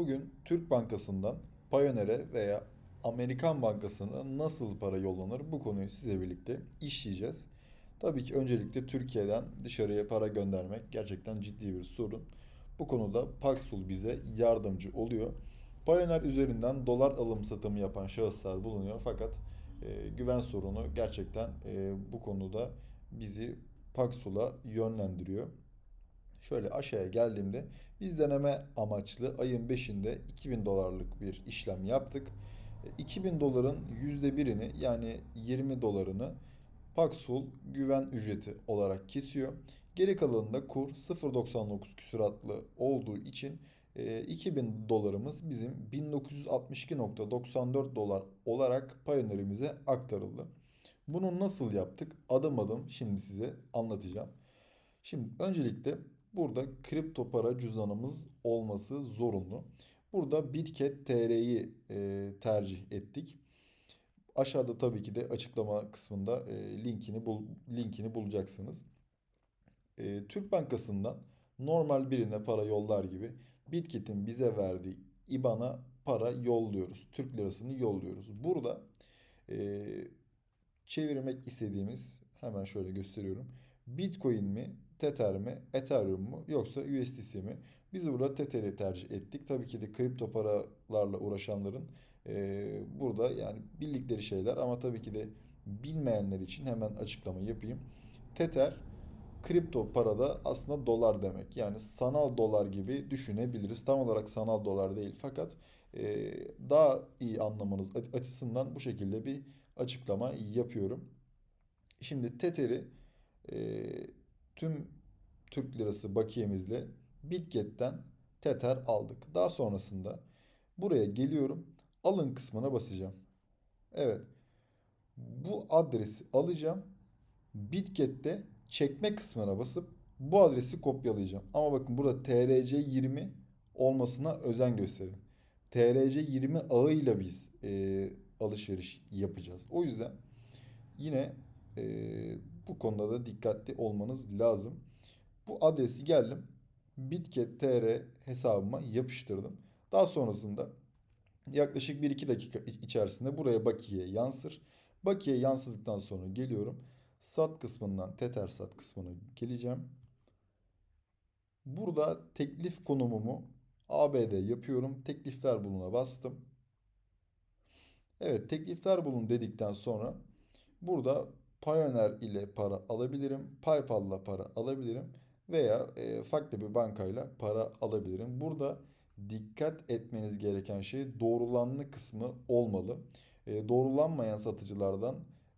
Bugün Türk Bankası'ndan Payoneer'e veya Amerikan Bankası'na nasıl para yollanır bu konuyu size birlikte işleyeceğiz. Tabii ki öncelikle Türkiye'den dışarıya para göndermek gerçekten ciddi bir sorun. Bu konuda Paxful bize yardımcı oluyor. Payoneer üzerinden dolar alım satımı yapan şahıslar bulunuyor fakat e, güven sorunu gerçekten e, bu konuda bizi Paxful'a yönlendiriyor. Şöyle aşağıya geldiğimde biz deneme amaçlı ayın 5'inde 2000 dolarlık bir işlem yaptık. E, 2000 doların %1'ini yani 20 dolarını Paxful güven ücreti olarak kesiyor. Geri kalanında kur 0.99 küsuratlı olduğu için e, 2000 dolarımız bizim 1962.94 dolar olarak Payoneer'imize aktarıldı. Bunu nasıl yaptık? Adım adım şimdi size anlatacağım. Şimdi öncelikle burada kripto para cüzdanımız olması zorunlu. Burada Bitget TR'yi e, tercih ettik. Aşağıda tabii ki de açıklama kısmında e, linkini bul, linkini bulacaksınız. E, Türk Bankası'ndan normal birine para yollar gibi Bitkit'in bize verdiği IBAN'a para yolluyoruz. Türk lirasını yolluyoruz. Burada e, çevirmek istediğimiz hemen şöyle gösteriyorum. Bitcoin mi, Tether mi, Ethereum mu yoksa USDC mi? Biz burada Tether'i tercih ettik. Tabii ki de kripto paralarla uğraşanların e, burada yani bildikleri şeyler ama tabii ki de bilmeyenler için hemen açıklama yapayım. Tether kripto parada aslında dolar demek. Yani sanal dolar gibi düşünebiliriz. Tam olarak sanal dolar değil fakat e, daha iyi anlamanız açısından bu şekilde bir açıklama yapıyorum. Şimdi Tether'i e, tüm Türk lirası bakiyemizle Bitget'ten Tether aldık. Daha sonrasında buraya geliyorum. Alın kısmına basacağım. Evet. Bu adresi alacağım. Bitget'te çekme kısmına basıp bu adresi kopyalayacağım. Ama bakın burada TRC20 olmasına özen gösterin. TRC20 ağıyla biz e, alışveriş yapacağız. O yüzden yine e, bu konuda da dikkatli olmanız lazım. Bu adresi geldim. Bitget.tr hesabıma yapıştırdım. Daha sonrasında yaklaşık 1-2 dakika içerisinde buraya bakiye yansır. Bakiye yansıdıktan sonra geliyorum. Sat kısmından Tether sat kısmına geleceğim. Burada teklif konumumu ABD yapıyorum. Teklifler buluna bastım. Evet teklifler bulun dedikten sonra burada Payoneer ile para alabilirim. PayPal'la para alabilirim. Veya e, farklı bir bankayla para alabilirim. Burada dikkat etmeniz gereken şey doğrulanma kısmı olmalı. E, doğrulanmayan satıcılardan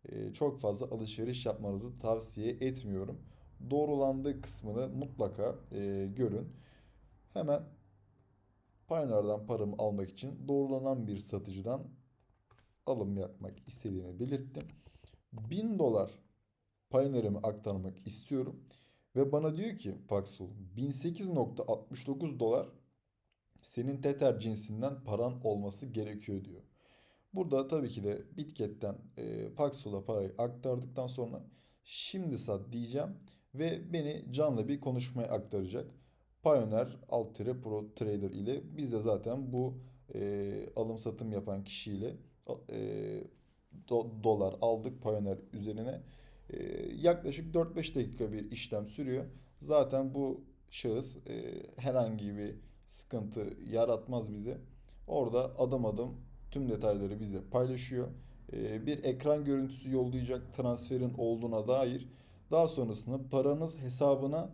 e, çok fazla alışveriş yapmanızı tavsiye etmiyorum. Doğrulandığı kısmını mutlaka e, görün. Hemen Payoneer'dan paramı almak için doğrulanan bir satıcıdan alım yapmak istediğimi belirttim. 1000 dolar Payoneer'ime aktarmak istiyorum. Ve bana diyor ki Paxful 1008.69 dolar senin Tether cinsinden paran olması gerekiyor diyor. Burada tabii ki de Bitket'ten e, Paxful'a parayı aktardıktan sonra şimdi sat diyeceğim ve beni canlı bir konuşmaya aktaracak. Pioneer Alt Pro Trader ile biz de zaten bu e, alım satım yapan kişiyle e, do, dolar aldık Pioneer üzerine. E, yaklaşık 4-5 dakika bir işlem sürüyor. Zaten bu şahıs e, herhangi bir sıkıntı yaratmaz bize. Orada adım adım tüm detayları bizle paylaşıyor. E, bir ekran görüntüsü yollayacak transferin olduğuna dair. Daha sonrasında paranız hesabına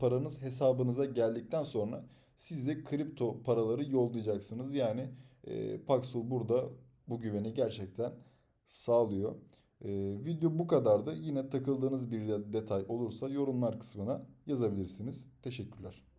paranız hesabınıza geldikten sonra siz de kripto paraları yollayacaksınız. Yani e, Paxful burada bu güveni gerçekten sağlıyor. Ee, video bu kadardı. Yine takıldığınız bir detay olursa yorumlar kısmına yazabilirsiniz. Teşekkürler.